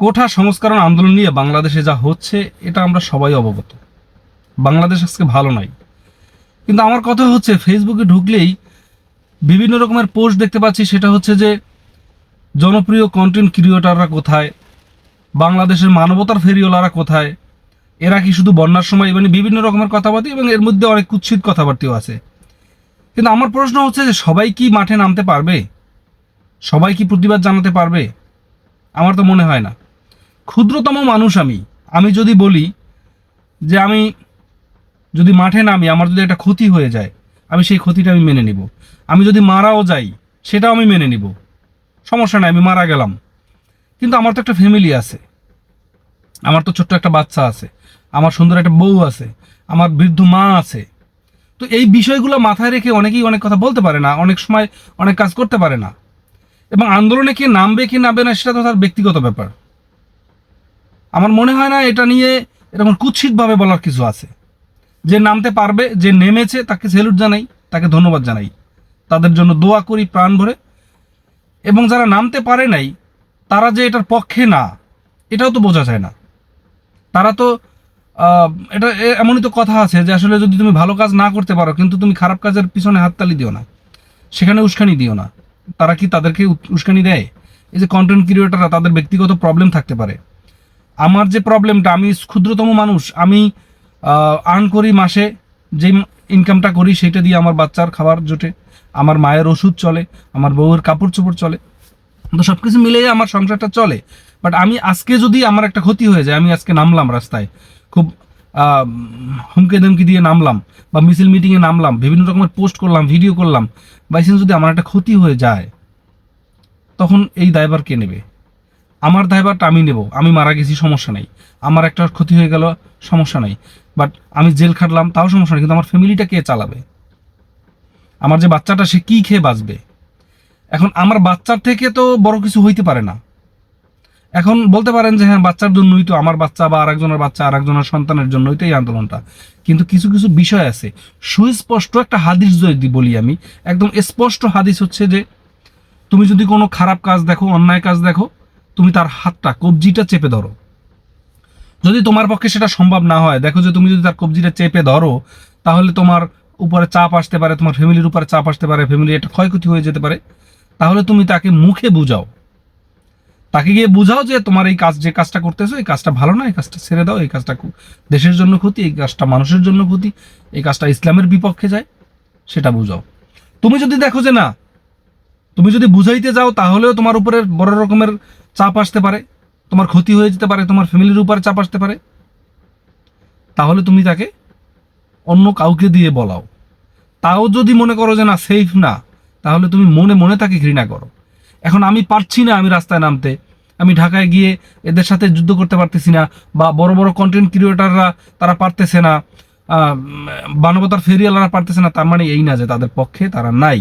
কোঠা সংস্করণ আন্দোলন নিয়ে বাংলাদেশে যা হচ্ছে, এটা আমরা সবাই অবগত। বাংলাদেশ আজকে ভালো নয়। কিন্তু আমার কথা হচ্ছে ফেসবুকে ঢুকলেই বিভিন্ন রকমের পোস্ট দেখতে পাচ্ছি, সেটা হচ্ছে যে জনপ্রিয় কন্টেন্ট ক্রিয়েটাররা কোথায়, বাংলাদেশের মানবতার ফেরিওয়ালারা কোথায়, এরা কি শুধু বন্যার সময় মানে বিভিন্ন রকমের কথাবার্তা এবং এর মধ্যে অনেক কুৎসিত কথাবার্তাও আছে। কিন্তু আমার প্রশ্ন হচ্ছে যে সবাই কি মাঠে নামতে পারবে? সবাই কি প্রতিবাদ জানাতে পারবে? আমার তো মনে হয় না। ক্ষুদ্রতম মানুষ আমি। আমি যদি বলি যে আমি যদি মাঠে নামি, আমার যদি একটা ক্ষতি হয়ে যায়, আমি সেই ক্ষতিটা আমি মেনে নিব। আমি যদি মারাও যাই, সেটাও আমি মেনে নিব। সমস্যা নাই, আমি মারা গেলাম। কিন্তু আমার তো একটা ফ্যামিলি আছে। আমার তো ছোট্ট একটা বাচ্চা আছে। আমার সুন্দর একটা বউ আছে। আমার বৃদ্ধ মা আছে। তো এই বিষয়গুলো মাথায় রেখে অনেকেই অনেক কথা বলতে পারে না, অনেক সময় অনেক কাজ করতে পারে না। এবং আন্দোলনে কে নামবে, কি নামবে না, সেটা তো তার ব্যক্তিগত ব্যাপার। আমার মনে হয় না এটা নিয়ে এরকম কুৎসিতভাবে বলার কিছু আছে। যে নামতে পারবে, যে নেমেছে, তাকে সেলুট জানাই, তাকে ধন্যবাদ জানাই। তাদের জন্য দোয়া করি প্রাণ ভরে। এবং যারা নামতে পারে নাই, তারা যে এটার পক্ষে না, এটাও তো বোঝা যায় না। তারা তো এটা এমনই তো কথা আছে যে আসলে যদি তুমি ভালো কাজ না করতে পারো, কিন্তু তুমি খারাপ কাজের পিছনে হাততালি দিও না। সেখানে উস্কানি দিও না। তারা কি তাদেরকে উস্কানি দেয়? এই যে কন্টেন্ট ক্রিয়েটাররা তাদের ব্যক্তিগত প্রবলেম থাকতে পারে। আমার যে প্রবলেমটা আমি ক্ষুদ্রতম মানুষ, আমি আর্ন করি মাসে, যে ইনকামটা করি সেটা দিয়ে আমার বাচ্চার খাবার জোটে, আমার মায়ের ওষুধ চলে, আমার বউয়ের কাপড় চোপড় চলে, তো সব কিছু মিলিয়ে আমার সংসারটা চলে। বাট আমি আজকে যদি আমার একটা ক্ষতি হয়ে যায়, আমি আজকে নামলাম রাস্তায়, খুব হুমকে ধমকি দিয়ে নামলাম, বা মিছিল মিটিংয়ে নামলাম, বিভিন্ন রকমের পোস্ট করলাম ভিডিও করলাম বাইসেন্স যদি আমার একটা ক্ষতি হয়ে যায়, তখন এই দায়ভার কে নেবে? আমার দায়ভারটা আমি নেব, আমি মারা গেছি, সমস্যা নেই। আমার একটা ক্ষতি হয়ে গেল, সমস্যা নেই। বাট আমি জেল খাটলাম, তাও সমস্যা নেই, কিন্তু আমার ফ্যামিলিটা কে চালাবে? আমার যে বাচ্চাটা, সে কী খেয়ে বাঁচবে? এখন আমার বাচ্চার থেকে তো বড় কিছু হইতে পারে না। এখন বলতে পারেন যে হ্যাঁ বাচ্চার জন্যই তো আমার বাচ্চা বা আরেকজনের বাচ্চা, আরেকজনের সন্তানের জন্যই তো এই আন্দোলনটা। কিন্তু কিছু কিছু বিষয় আছে। সুস্পষ্ট একটা হাদিস যদি বলি আমি, একদম স্পষ্ট হাদিস হচ্ছে যে, তুমি যদি কোনো খারাপ কাজ দেখো, অন্যায় কাজ দেখো তুমি তার হাতটা, কবজিটা চেপে ধরো। যদি তোমার পক্ষে সেটা সম্ভব না হয়, দেখো যে তুমি যদি তার কবজিটা চেপে ধরো, তাহলে তোমার উপরে চাপ আসতে পারে, তোমার ফ্যামিলির উপরে চাপ আসতে পারে ফ্যামিলি একটা ক্ষয়ক্ষতি হয়ে যেতে পারে। তাহলে তুমি তাকে মুখে বুঝাও। তাকে গিয়ে বুঝাও যে তোমার এই কাজ, যে কাজটা করতেছো, এই কাজটা ভালো না, এই কাজটা ছেড়ে দাও, এই কাজটা দেশের জন্য ক্ষতি, এই কাজটা মানুষের জন্য ক্ষতি, এই কাজটা ইসলামের বিপক্ষে যায়, সেটা বুঝাও। তুমি যদি দেখো যে না, তুমি যদি বুঝাইতে যাও, তাহলেও তোমার উপরে বড় রকমের চাপ আসতে পারে তোমার ক্ষতি হয়ে যেতে পারে তোমার ফ্যামিলির উপরে চাপ আসতে পারে তাহলে তুমি তাকে অন্য কাউকে দিয়ে বলাও। তাও যদি মনে করো যে না সেফ না তাহলে তুমি মনে মনে তাকে ঘৃণা করো। এখন আমি পারছি না আমি রাস্তায় নামতে। আমি ঢাকায় গিয়ে এদের সাথে যুদ্ধ করতে পারতেছি না বা বড় বড় কন্টেন্ট ক্রিয়েটাররা তারা পারতেছে না আহ, মানবতার ফেরিয়ালারা পারতেছে না তার মানে এই না যে তাদের পক্ষে তারা নাই।